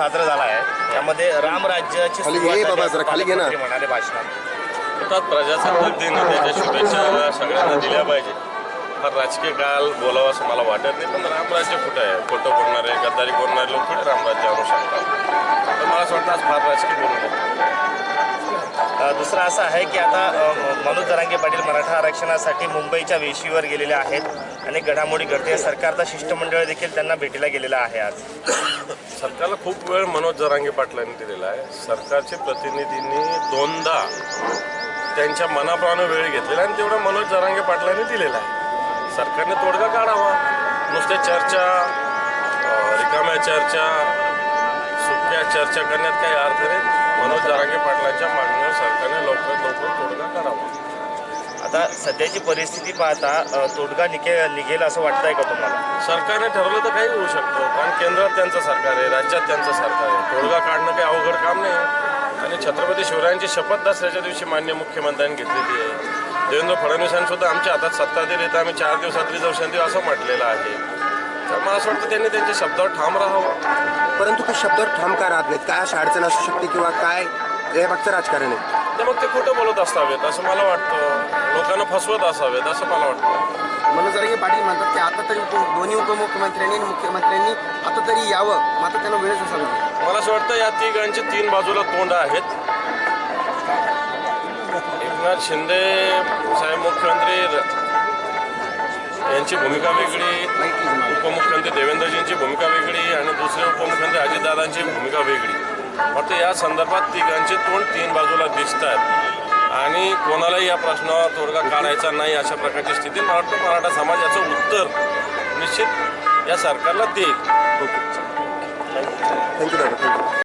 साजरा झाला आहे. त्यामध्ये रामराज्याची खाली घे सुरुवात झाली बाबा, असं जरा खाली घे ना. पालकमंत्री म्हणाले भाषणात. प्रजासत्ताक दिन त्याच्या शुभेच्छा सगळ्यांना दिल्या पाहिजे. फार राजकीय काल बोलावं असं मला वाटत नाही पण रामराज्य कुठं आहे? खोटं बोलणारे गद्दारी बोलणारे लोक थोडे रामराज्य आणू शकतात? तर मला असं वाटतं आज फार राजकीय बोलू दुसरं असं आहे की आता मनोज जरांगे पाटील मराठा आरक्षणासाठी मुंबईच्या वेशीवर गेलेले आहेत अनेक घडामोडी घडते. सरकारचा शिष्टमंडळ देखील त्यांना भेटीला गेलेला आहे आज. खूप वेळ मनोज जरांगे पाटलांनी दिलेला आहे. सरकारचे प्रतिनिधींनी दोनदा त्यांच्या मनाप्रमाणे वेळ घेतलेला आणि तेवढा मनोज जरांगे पाटलांनी दिलेला आहे. सरकारने तोडगा काढावा. नुसत्या चर्चा रिकाम्या चर्चा सुक्या चर्चा करण्यात काही अर्थ नाही. मनोज जरांगे पाटलांच्या मागणीवर सरकारने लवकरात लवकर तोडगा काढावा. आता सध्याची परिस्थिती पाहता तोडगा निघे निघेल असं वाटतंय का तुम्हाला? सरकारने ठरवलं तर काही होऊ शकतं कारण केंद्रात त्यांचं सरकार आहे राज्यात त्यांचं सरकार आहे. तोडगा काढणं काही अवघड काम नाही आणि छत्रपती शिवरायांची शपथ दसऱ्याच्या दिवशी मान्य मुख्यमंत्र्यांनी घेतलेली आहे. देवेंद्र फडणवीसांनी सुद्धा आमच्या हातात सत्ता दिली तर आम्ही चार दिवसात रिझर्व देऊ असं म्हटलेलं आहे. तर मला असं वाटतं त्यांनी त्यांच्या शब्दावर ठाम राहावं. परंतु ते शब्दावर ठाम का राहत नाहीत? काय अशी अडचण असू शकते किंवा काय? हे मागचं राजकारण आहे. तर मग ते खोटं बोलत असावेत असं मला वाटतं. लोकांना फसवत असावेत असं मला वाटतं. मनोज जरांगे पाटील म्हणतात की आता तरी उप दोन्ही उपमुख्यमंत्र्यांनी आणि मुख्यमंत्र्यांनी आता तरी यावं मात्र त्यांना वेळच असावी मला असं वाटतं या तिघांचे तीन बाजूला तोंड आहेत. एकनाथ शिंदे साहेब मुख्यमंत्री र- यांची भूमिका वेगळी उपमुख्यमंत्री देवेंद्रजींची भूमिका वेगळी आणि दुसरे उपमुख्यमंत्री अजितदादांची भूमिका वेगळी. फक्त या संदर्भात तिघांचे तोंड तीन बाजूला दिसत आहेत आणि कोणालाही या प्रश्नावर तोडगा काढायचा नाही अशा प्रकारची स्थिती मला वाटतं मराठा समाज याचं उत्तर निश्चित या सरकारला देईल. Thank you thank you